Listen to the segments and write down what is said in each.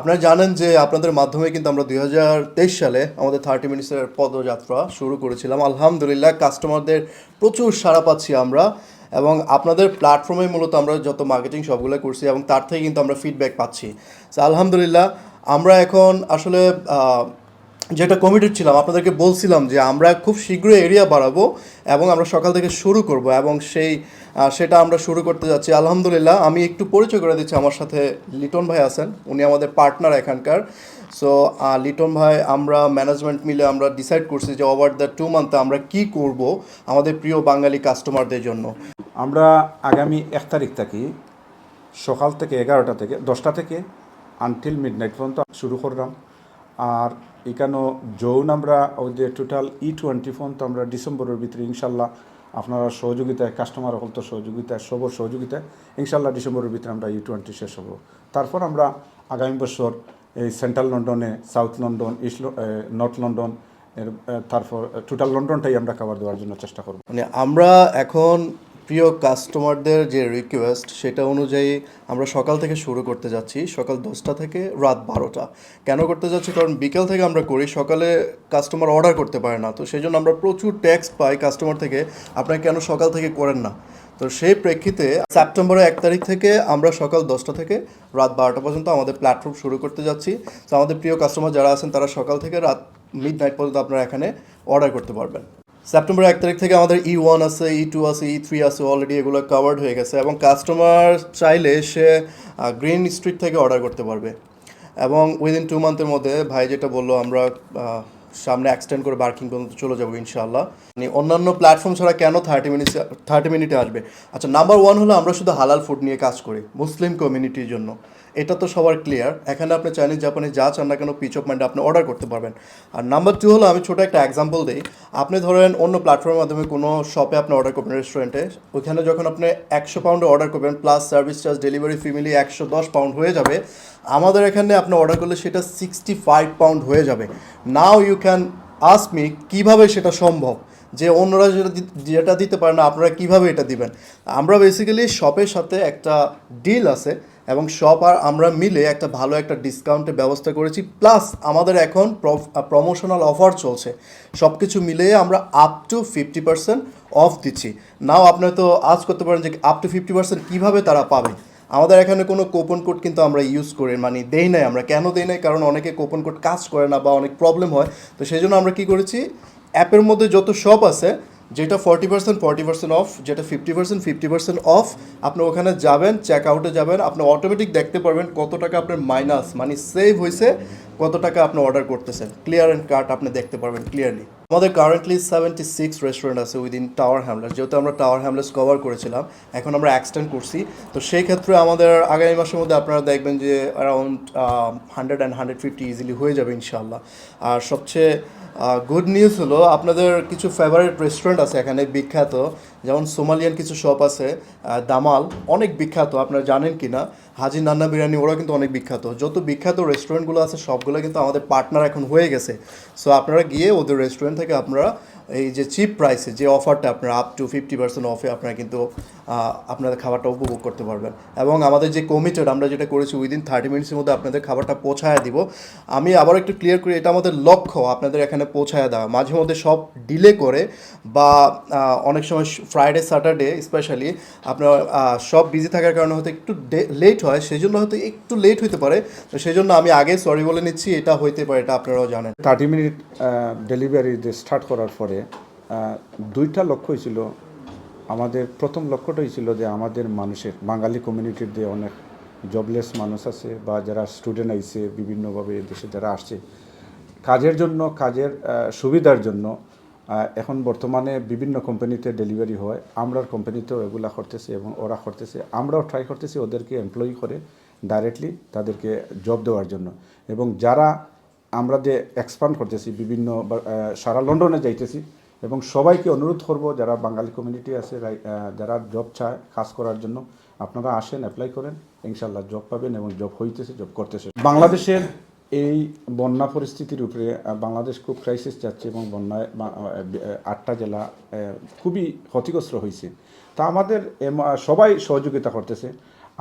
আপনারা জানেন যে আপনাদের মাধ্যমে কিন্তু আমরা দু হাজার তেইশ সালে আমাদের থার্টি মিনিটসের পদযাত্রা শুরু করেছিলাম। আলহামদুলিল্লাহ কাস্টমারদের প্রচুর সাড়া পাচ্ছি আমরা এবং আপনাদের প্ল্যাটফর্মে মূলত আমরা যত মার্কেটিং সবগুলো করছি এবং তার থেকে কিন্তু আমরা ফিডব্যাক পাচ্ছি। আলহামদুলিল্লাহ, আমরা এখন আসলে যেটা কমিটেড ছিলাম, আপনাদেরকে বলছিলাম যে আমরা খুব শীঘ্রই এরিয়া বাড়াবো এবং আমরা সকাল থেকে শুরু করব এবং সেই সেটা আমরা শুরু করতে যাচ্ছি। আলহামদুলিল্লাহ, আমি একটু পরিচয় করে দিচ্ছি আমার সাথে লিটন ভাই আছেন। উনি আমাদের পার্টনার এখানকার। সো লিটন ভাই, আমরা ম্যানেজমেন্ট মিলে আমরা ডিসাইড করছি যে ওভার দ্য টু মান্থে আমরা কি করব আমাদের প্রিয় বাঙালি কাস্টমারদের জন্য। আমরা আগামী এক তারিখ থাকি, সকাল থেকে এগারোটা থেকে, দশটা থেকে আনটিল মিড নাইট পর্যন্ত শুরু করলাম। আর এখানেও যৌন আমরা ওই যে টোটাল ই টোয়েন্টি ফোন তো আমরা ডিসেম্বরের ভিতরে ইনশাল্লাহ আপনারা সহযোগিতায় কাস্টমার সকল তো সহযোগিতায়, সব সহযোগিতায় ইনশাল্লাহ ডিসেম্বরের ভিতরে আমরা ই টোয়েন্টি শেষ হব। তারপর আমরা আগামী বছর এই সেন্ট্রাল লন্ডনে south London east north London এর তারপর টোটাল লন্ডনটাই আমরা খাবার দেওয়ার জন্য চেষ্টা করব। মানে আমরা এখন প্রিয় কাস্টমারদের যে রিকোয়েস্ট সেটা অনুযায়ী আমরা সকাল থেকে শুরু করতে যাচ্ছি, সকাল দশটা থেকে রাত বারোটা। কেন করতে যাচ্ছি? কারণ বিকেল থেকে আমরা করি, সকালে কাস্টমার অর্ডার করতে পারে না। তো সেই জন্য আমরা প্রচুর ট্যাক্স পাই কাস্টমার থেকে, আপনারা কেন সকাল থেকে করেন না? তো সেই প্রেক্ষিতে সেপ্টেম্বরের এক তারিখ থেকে আমরা সকাল দশটা থেকে রাত বারোটা পর্যন্ত আমাদের প্ল্যাটফর্ম শুরু করতে যাচ্ছি। তো আমাদের প্রিয় কাস্টমার যারা আছেন, তারা সকাল থেকে রাত মিড নাইট পর্যন্ত আপনারা এখানে অর্ডার করতে পারবেন। সেপ্টেম্বর এক তারিখ থেকে আমাদের ই ওয়ান আছে ই টু আছে ই থ্রি আছে অলরেডি এগুলো কাভার্ড হয়ে গেছে এবং কাস্টমার চাইলে সে গ্রিন স্ট্রিট থেকে অর্ডার করতে পারবে। এবং উইদিন টু মান্থের মধ্যে ভাই যেটা বলল, আমরা সামনে এক্সটেন্ড করে বার্কিং পর্যন্ত চলে যাব ইনশাআল্লাহ। মানে অন্যান্য প্ল্যাটফর্ম ছাড়া কেন থার্টি মিনিটস থার্টি মিনিটে আসবে? আচ্ছা নাম্বার ওয়ান হলো আমরা শুধু হালাল ফুড নিয়ে কাজ করি মুসলিম কমিউনিটির জন্য। এটা তো সবার ক্লিয়ার এখানে আপনি চাইনিজ জাপানি যা চান না কেন পিচ অফ মাইন্ডে আপনি অর্ডার করতে পারবেন। আর নাম্বার টু হলো, আমি ছোটো একটা এক্সাম্পল দিই। আপনি ধরেন অন্য প্ল্যাটফর্মের মাধ্যমে কোনো শপে আপনি অর্ডার করবেন রেস্টুরেন্টে ওইখানে যখন আপনি একশো পাউন্ডে অর্ডার করবেন plus service charge delivery family একশো দশ পাউন্ড হয়ে যাবে, আমাদের এখানে আপনি অর্ডার করলে সেটা সিক্সটি ফাইভ পাউন্ড হয়ে যাবে। Now you can ask me কীভাবে সেটা সম্ভব? যে অন্যরা যেটা যেটা দিতে পারে না, আপনারা কীভাবে এটা দিবেন? আমরা বেসিক্যালি শপের সাথে একটা ডিল আছে। এবং সব আর আমরা মিলে একটা ভালো একটা ডিসকাউন্টের ব্যবস্থা করেছি। প্লাস আমাদের এখন প্রমোশনাল অফার চলছে। সব কিছু মিলিয়ে আমরা up to fifty percent off দিচ্ছি। নাও আপনারা তো আজ করতে পারেন যে আপ টু ফিফটি পার্সেন্ট কীভাবে তারা পাবে? আমাদের এখানে কোনো কোপন কোড কিন্তু আমরা ইউজ করি মানে দেই নাই আমরা। কেন দেই নাই? কারণ অনেকে কোপন কোড কাজ করে না বা অনেক প্রবলেম হয়। তো সেই জন্য আমরা কী করেছি? অ্যাপের মধ্যে যত শপ আছে যেটা forty percent forty percent off যেটা fifty percent fifty percent off আপনি ওখানে যাবেন চেক আউটে যাবেন, আপনি অটোমেটিক দেখতে পারবেন কত টাকা আপনার মাইনাস মানে সেভ হয়েছে কত টাকা আপনি অর্ডার করতেছেন? ক্লিয়ার অ্যান্ড কার্ট আপনি দেখতে পারবেন ক্লিয়ারলি আমাদের কারেন্টলি সেভেন্টি সিক্স রেস্টুরেন্ট আছে উইদিন টাওয়ার হ্যামলেস যেহেতু আমরা টাওয়ার হ্যামলেস কভার করেছিলাম, এখন আমরা এক্সটেন্ড করছি। তো সেই ক্ষেত্রে আমাদের আগামী মাসের মধ্যে আপনারা দেখবেন যে around hundred and hundred fifty easily হয়ে যাবে ইনশাল্লাহ আর সবচেয়ে গুড নিউজ হলো, আপনাদের কিছু ফেভারিট রেস্টুরেন্ট আছে এখানে বিখ্যাত। যেমন সোমালিয়ান কিছু শপ আছে দামাল, অনেক বিখ্যাত, আপনারা জানেন কি না হাজি নান্না বিরিয়ানি ওরা কিন্তু অনেক বিখ্যাত। যত বিখ্যাত রেস্টুরেন্টগুলো আছে, সবগুলো কিন্তু আমাদের পার্টনার এখন হয়ে গেছে। সো আপনারা গিয়ে ওদের রেস্টুরেন্ট থেকে আপনারা এই যে চিপ প্রাইসে যে অফারটা আপনারা আপ টু ফিফটি পার্সেন্ট অফে আপনারা কিন্তু আপনাদের খাবারটা উপভোগ করতে পারবেন। এবং আমাদের যে কমিটেড আমরা যেটা করেছি উইদিন থার্টি মিনিটসের মধ্যে আপনাদের খাবারটা পৌঁছায় দিব। আমি আবার একটু ক্লিয়ার করি, এটা আমাদের লক্ষ্য, আপনাদের এখানে পৌঁছায় দেওয়া। মাঝে মধ্যে সব ডিলে করে বা অনেক সময় ফ্রাইডে স্যাটারডে স্পেশালি আপনার সব বিজি থাকার কারণে হয়তো একটু লেট হয় সেই জন্য হয়তো একটু লেট হতে পারে। তো সেই জন্য আমি আগে সরি বলে নিচ্ছি, এটা হইতে পারে, এটা আপনারাও জানেন। থার্টি মিনিট ডেলিভারি স্টার্ট করার পরে দুইটা লক্ষ্য ছিল আমাদের প্রথম লক্ষ্যটাই ছিল যে আমাদের মানুষের, বাঙালি কমিউনিটির যে অনেক জবলেস মানুষ আছে বা যারা স্টুডেন্ট আইছে, বিভিন্নভাবে দেশে যারা আসছে, কাজের জন্য, কাজের সুবিধার জন্য এখন বর্তমানে বিভিন্ন কোম্পানিতে ডেলিভারি হয়, আমরার কোম্পানিতেও এগুলা করতেছে এবং ওরা করতেছে, আমরাও ট্রাই করতেছি ওদেরকে এমপ্লয়ি করে ডাইরেক্টলি তাদেরকে জব দেওয়ার জন্য। এবং যারা আমরা যে এক্সপান্ড করতেছি, বিভিন্ন সারা লন্ডনে যাইতেছি এবং সবাইকে অনুরোধ করব, যারা বাঙালি কমিউনিটি আছে যারা জব চায় কাজ করার জন্য, আপনারা আসেন অ্যাপ্লাই করেন ইনশাল্লাহ জব পাবেন এবং জব হইতেছে জব করতেছে। বাংলাদেশের এই বন্যা পরিস্থিতির উপরে বাংলাদেশ খুব ক্রাইসিস যাচ্ছে এবং বন্যায় আটটা জেলা খুবই ক্ষতিগ্রস্ত হয়েছে তা আমাদের সবাই সহযোগিতা করতেছে।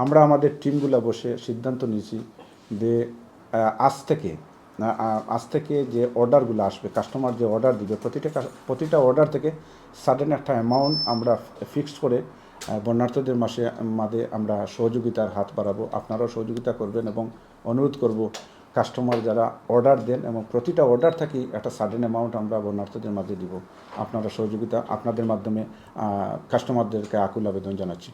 আমরা আমাদের টিমগুলো বসে সিদ্ধান্ত নিয়েছি যে আজ থেকে আজ থেকে যে অর্ডারগুলো আসবে কাস্টমার যে অর্ডার দিবে, প্রতিটা প্রতিটা অর্ডার থেকে সাডেন একটা অ্যামাউন্ট আমরা ফিক্সড করে বন্যার্থদের মাসে, মাঝে আমরা সহযোগিতার হাত বাড়াবো। আপনারাও সহযোগিতা করবেন এবং অনুরোধ করব কাস্টমার যারা অর্ডার দেন এবং প্রতিটা অর্ডার থেকে একটা সাডেন অ্যামাউন্ট আমরা বন্যার্থদের মাঝে দিব। আপনারা সহযোগিতা, আপনাদের মাধ্যমে কাস্টমারদেরকে আকুল আবেদন জানাচ্ছি।